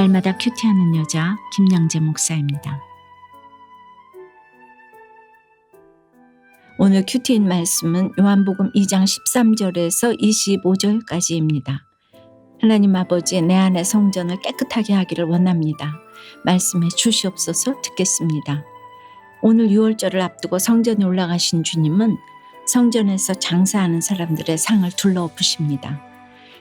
날마다 큐티하는 여자 김영재 목사입니다. 오늘 큐티인 말씀은 요한복음 2장 13절에서 25절까지입니다. 하나님 아버지 내 안의 성전을 깨끗하게 하기를 원합니다. 말씀해 주시옵소서 듣겠습니다. 오늘 6월절을 앞두고 성전에 올라가신 주님은 성전에서 장사하는 사람들의 상을 둘러엎으십니다.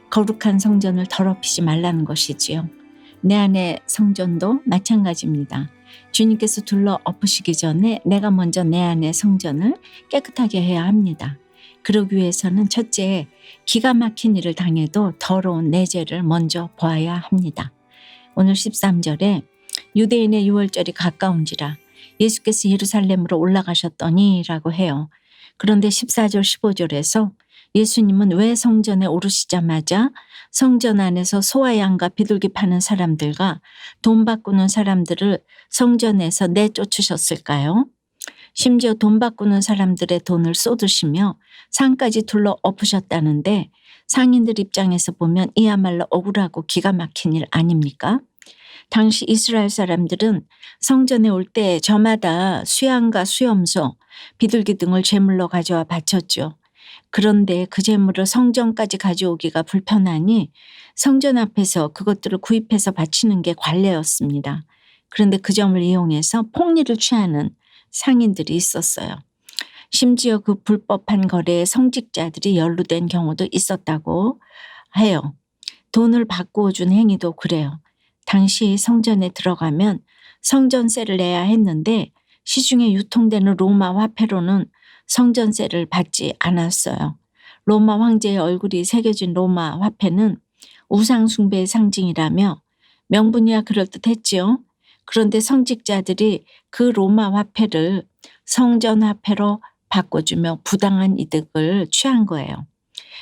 거룩한 성전을 더럽히지 말라는 것이지요. 내 안의 성전도 마찬가지입니다. 주님께서 둘러 엎으시기 전에 내가 먼저 내 안의 성전을 깨끗하게 해야 합니다. 그러기 위해서는 첫째, 기가 막힌 일을 당해도 더러운 내 죄를 먼저 보아야 합니다. 오늘 13절에 유대인의 유월절이 가까운지라 예수께서 예루살렘으로 올라가셨더니 라고 해요. 그런데 14절 15절에서 예수님은 왜 성전에 오르시자마자 성전 안에서 소와 양과 비둘기 파는 사람들과 돈 바꾸는 사람들을 성전에서 내쫓으셨을까요? 심지어 돈 바꾸는 사람들의 돈을 쏟으시며 상까지 둘러 엎으셨다는데 상인들 입장에서 보면 이야말로 억울하고 기가 막힌 일 아닙니까? 당시 이스라엘 사람들은 성전에 올 때 저마다 수양과 수염소, 비둘기 등을 제물로 가져와 바쳤죠. 그런데 그 재물을 성전까지 가져오기가 불편하니 성전 앞에서 그것들을 구입해서 바치는 게 관례였습니다. 그런데 그 점을 이용해서 폭리를 취하는 상인들이 있었어요. 심지어 그 불법한 거래에 성직자들이 연루된 경우도 있었다고 해요. 돈을 바꾸어 준 행위도 그래요. 당시 성전에 들어가면 성전세를 내야 했는데 시중에 유통되는 로마 화폐로는 성전세를 받지 않았어요. 로마 황제의 얼굴이 새겨진 로마 화폐는 우상숭배의 상징이라며 명분이야 그럴듯했지요. 그런데 성직자들이 그 로마 화폐를 성전 화폐로 바꿔주며 부당한 이득을 취한 거예요.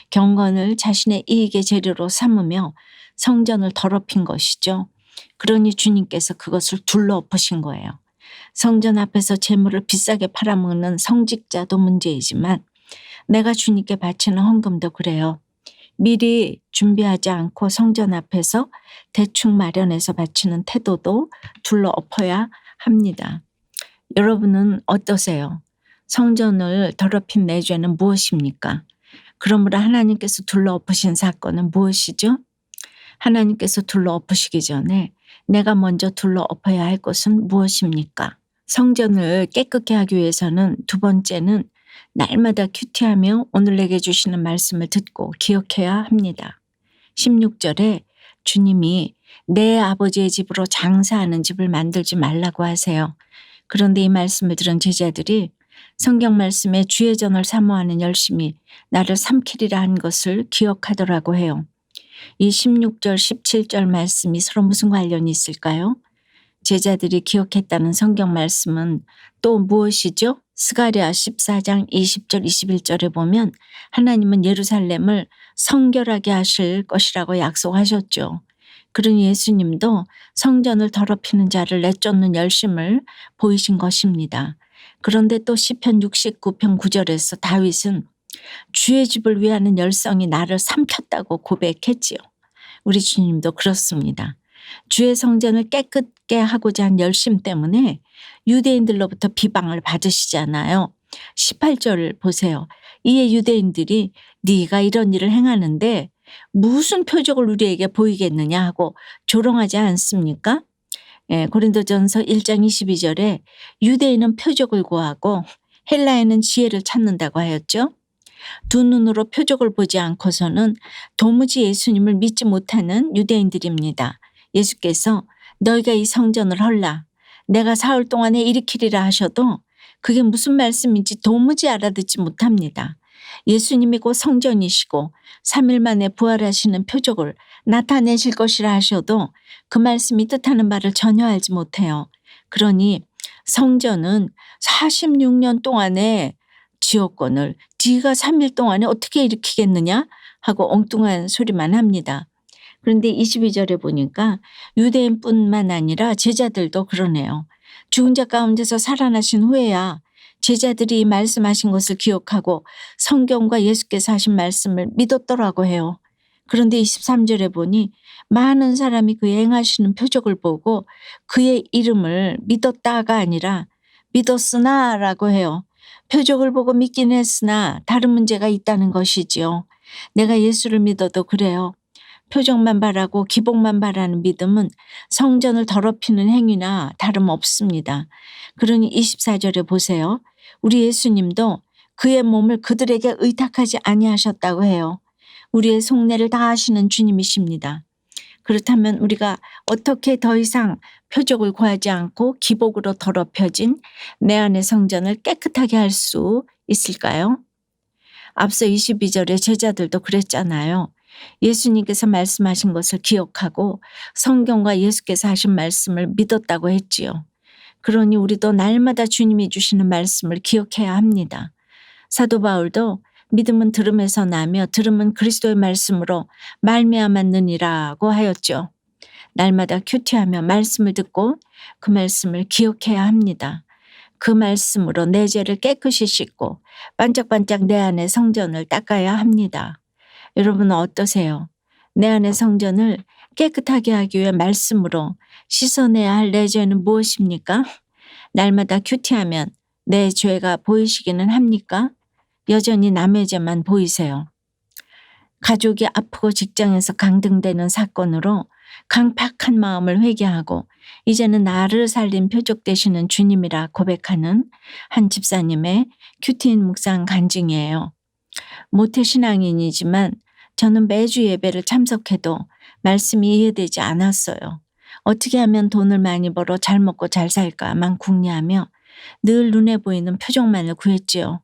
경건을 자신의 이익의 재료로 삼으며 성전을 더럽힌 것이죠. 그러니 주님께서 그것을 둘러엎으신 거예요. 성전 앞에서 재물을 비싸게 팔아먹는 성직자도 문제이지만 내가 주님께 바치는 헌금도 그래요. 미리 준비하지 않고 성전 앞에서 대충 마련해서 바치는 태도도 둘러 엎어야 합니다. 여러분은 어떠세요? 성전을 더럽힌 내 죄는 무엇입니까? 그러므로 하나님께서 둘러 엎으신 사건은 무엇이죠? 하나님께서 둘러 엎으시기 전에 내가 먼저 둘러엎어야 할 것은 무엇입니까? 성전을 깨끗게 하기 위해서는 두 번째는 날마다 큐티하며 오늘 내게 주시는 말씀을 듣고 기억해야 합니다. 16절에 주님이 내 아버지의 집으로 장사하는 집을 만들지 말라고 하세요. 그런데 이 말씀을 들은 제자들이 성경 말씀에 주의 전을 사모하는 열심이 나를 삼키리라 한 것을 기억하더라고 해요. 이 16절, 17절 말씀이 서로 무슨 관련이 있을까요? 제자들이 기억했다는 성경 말씀은 또 무엇이죠? 스가랴 14장 20절 21절에 보면 하나님은 예루살렘을 성결하게 하실 것이라고 약속하셨죠. 그러니 예수님도 성전을 더럽히는 자를 내쫓는 열심을 보이신 것입니다. 그런데 또 시편 69편 9절에서 다윗은 주의 집을 위하는 열성이 나를 삼켰다고 고백했지요. 우리 주님도 그렇습니다. 주의 성전을 깨끗게 하고자 한 열심 때문에 유대인들로부터 비방을 받으시잖아요. 18절을 보세요. 이에 유대인들이 네가 이런 일을 행하는데 무슨 표적을 우리에게 보이겠느냐 하고 조롱하지 않습니까? 예, 고린도전서 1장 22절에 유대인은 표적을 구하고 헬라인은 지혜를 찾는다고 하였죠. 두 눈으로 표적을 보지 않고서는 도무지 예수님을 믿지 못하는 유대인들입니다. 예수께서 너희가 이 성전을 헐라 내가 사흘 동안에 일으키리라 하셔도 그게 무슨 말씀인지 도무지 알아듣지 못합니다. 예수님이 곧 성전이시고 3일 만에 부활하시는 표적을 나타내실 것이라 하셔도 그 말씀이 뜻하는 바를 전혀 알지 못해요. 그러니 성전은 46년 동안에 지역권을 네가 3일 동안에 어떻게 일으키겠느냐 하고 엉뚱한 소리만 합니다. 그런데 22절에 보니까 유대인뿐만 아니라 제자들도 그러네요. 죽은 자 가운데서 살아나신 후에야 제자들이 말씀하신 것을 기억하고 성경과 예수께서 하신 말씀을 믿었더라고 해요. 그런데 23절에 보니 많은 사람이 그 행하시는 표적을 보고 그의 이름을 믿었다가 아니라 믿었으나 라고 해요. 표적을 보고 믿긴 했으나 다른 문제가 있다는 것이지요. 내가 예수를 믿어도 그래요. 표적만 바라고 기복만 바라는 믿음은 성전을 더럽히는 행위나 다름없습니다. 그러니 24절에 보세요. 우리 예수님도 그의 몸을 그들에게 의탁하지 아니하셨다고 해요. 우리의 속내를 다 아시는 주님이십니다. 그렇다면 우리가 어떻게 더 이상 표적을 구하지 않고 기복으로 더럽혀진 내 안의 성전을 깨끗하게 할 수 있을까요? 앞서 22절에 제자들도 그랬잖아요. 예수님께서 말씀하신 것을 기억하고 성경과 예수께서 하신 말씀을 믿었다고 했지요. 그러니 우리도 날마다 주님이 주시는 말씀을 기억해야 합니다. 사도 바울도 믿음은 들음에서 나며 들음은 그리스도의 말씀으로 말미암았느니라고 하였죠. 날마다 큐티하며 말씀을 듣고 그 말씀을 기억해야 합니다. 그 말씀으로 내 죄를 깨끗이 씻고 반짝반짝 내 안의 성전을 닦아야 합니다. 여러분은 어떠세요? 내 안의 성전을 깨끗하게 하기 위해 말씀으로 씻어내야 할 내 죄는 무엇입니까? 날마다 큐티하면 내 죄가 보이시기는 합니까? 여전히 남의 죄만 보이세요. 가족이 아프고 직장에서 강등되는 사건으로 강팍한 마음을 회개하고 이제는 나를 살린 표적 되시는 주님이라 고백하는 한 집사님의 큐티인 묵상 간증이에요. 모태 신앙인이지만 저는 매주 예배를 참석해도 말씀이 이해되지 않았어요. 어떻게 하면 돈을 많이 벌어 잘 먹고 잘 살까만 궁리하며 늘 눈에 보이는 표적만을 구했지요.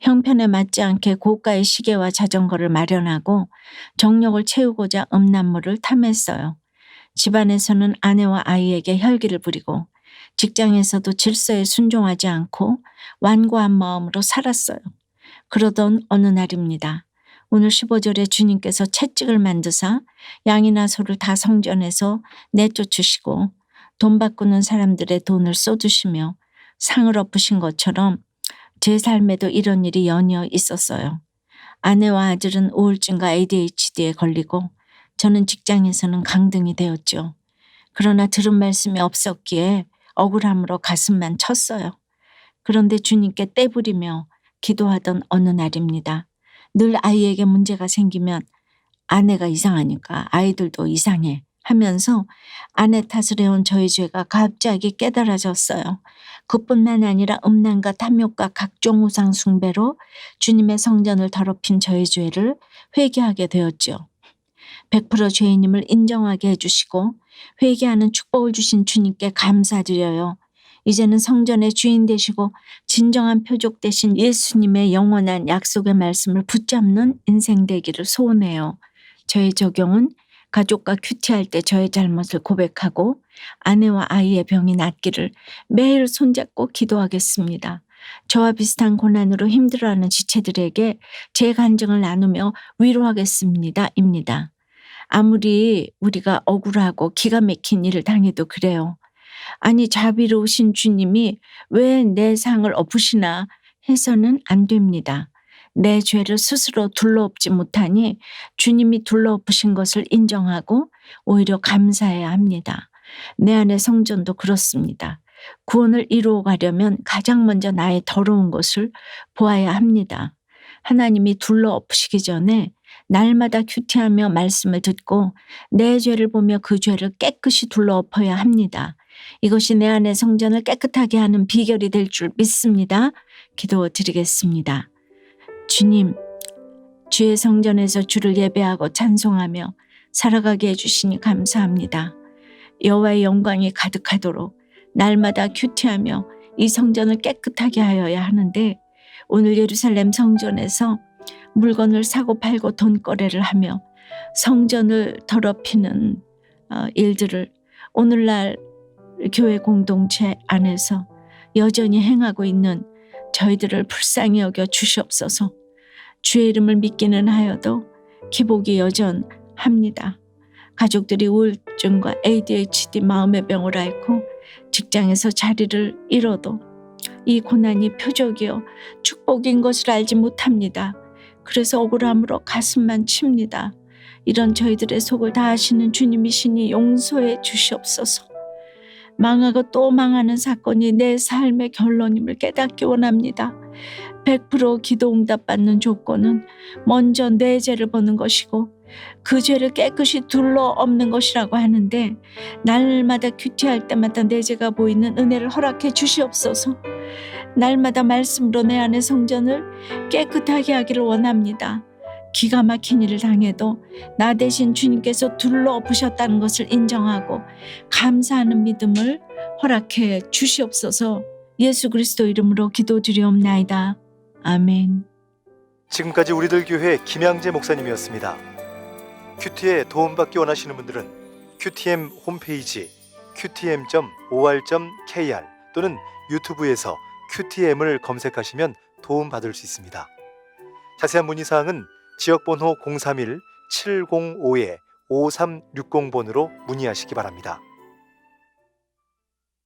형편에 맞지 않게 고가의 시계와 자전거를 마련하고 정력을 채우고자 음란물을 탐했어요. 집안에서는 아내와 아이에게 혈기를 부리고 직장에서도 질서에 순종하지 않고 완고한 마음으로 살았어요. 그러던 어느 날입니다. 오늘 15절에 주님께서 채찍을 만드사 양이나 소를 다 성전에서 내쫓으시고 돈 바꾸는 사람들의 돈을 쏟으시며 상을 엎으신 것처럼 제 삶에도 이런 일이 연이어 있었어요. 아내와 아들은 우울증과 ADHD에 걸리고 저는 직장에서는 강등이 되었죠. 그러나 들은 말씀이 없었기에 억울함으로 가슴만 쳤어요. 그런데 주님께 떼부리며 기도하던 어느 날입니다. 늘 아이에게 문제가 생기면 아내가 이상하니까 아이들도 이상해 하면서 아내 탓을 해온 저의 죄가 갑자기 깨달아졌어요. 그뿐만 아니라 음란과 탐욕과 각종 우상 숭배로 주님의 성전을 더럽힌 저의 죄를 회개하게 되었죠. 100% 죄인임을 인정하게 해주시고 회개하는 축복을 주신 주님께 감사드려요. 이제는 성전의 주인 되시고 진정한 표적 되신 예수님의 영원한 약속의 말씀을 붙잡는 인생 되기를 소원해요. 저의 적용은 가족과 큐티할 때 저의 잘못을 고백하고 아내와 아이의 병이 낫기를 매일 손잡고 기도하겠습니다. 저와 비슷한 고난으로 힘들어하는 지체들에게 제 간증을 나누며 위로하겠습니다. 입니다. 아무리 우리가 억울하고 기가 막힌 일을 당해도 그래요. 아니 자비로우신 주님이 왜 내 상을 엎으시나 해서는 안 됩니다. 내 죄를 스스로 둘러엎지 못하니 주님이 둘러엎으신 것을 인정하고 오히려 감사해야 합니다. 내 안의 성전도 그렇습니다. 구원을 이루어 가려면 가장 먼저 나의 더러운 것을 보아야 합니다. 하나님이 둘러엎으시기 전에 날마다 큐티하며 말씀을 듣고 내 죄를 보며 그 죄를 깨끗이 둘러엎어야 합니다. 이것이 내 안의 성전을 깨끗하게 하는 비결이 될 줄 믿습니다. 기도 드리겠습니다. 주님, 주의 성전에서 주를 예배하고 찬송하며 살아가게 해주시니 감사합니다. 여호와의 영광이 가득하도록 날마다 큐티하며 이 성전을 깨끗하게 하여야 하는데 오늘 예루살렘 성전에서 물건을 사고 팔고 돈거래를 하며 성전을 더럽히는 어, 일들을 오늘날 교회 공동체 안에서 여전히 행하고 있는 저희들을 불쌍히 여겨 주시옵소서. 주의 이름을 믿기는 하여도 기복이 여전합니다. 가족들이 우울증과 ADHD 마음의 병을 앓고 직장에서 자리를 잃어도 이 고난이 표적이요 축복인 것을 알지 못합니다. 그래서 억울함으로 가슴만 칩니다. 이런 저희들의 속을 다 아시는 주님이시니 용서해 주시옵소서. 망하고 또 망하는 사건이 내 삶의 결론임을 깨닫기 원합니다. 100% 기도 응답 받는 조건은 먼저 내 죄를 보는 것이고 그 죄를 깨끗이 둘러 없는 것이라고 하는데 날마다 큐티할 때마다 내 죄가 보이는 은혜를 허락해 주시옵소서. 날마다 말씀으로 내 안의 성전을 깨끗하게 하기를 원합니다. 기가 막힌 일을 당해도 나 대신 주님께서 둘러 엎으셨다는 것을 인정하고 감사하는 믿음을 허락해 주시옵소서. 예수 그리스도 이름으로 기도드리옵나이다. 아멘. 지금까지 우리들 교회 김양재 목사님이었습니다. 큐티에 도움받기 원하시는 분들은 큐티엠 홈페이지 qtm.or.kr 또는 유튜브에서 큐티엠을 검색하시면 도움받을 수 있습니다. 자세한 문의 사항은 지역번호 031 705에 5360번으로 문의하시기 바랍니다.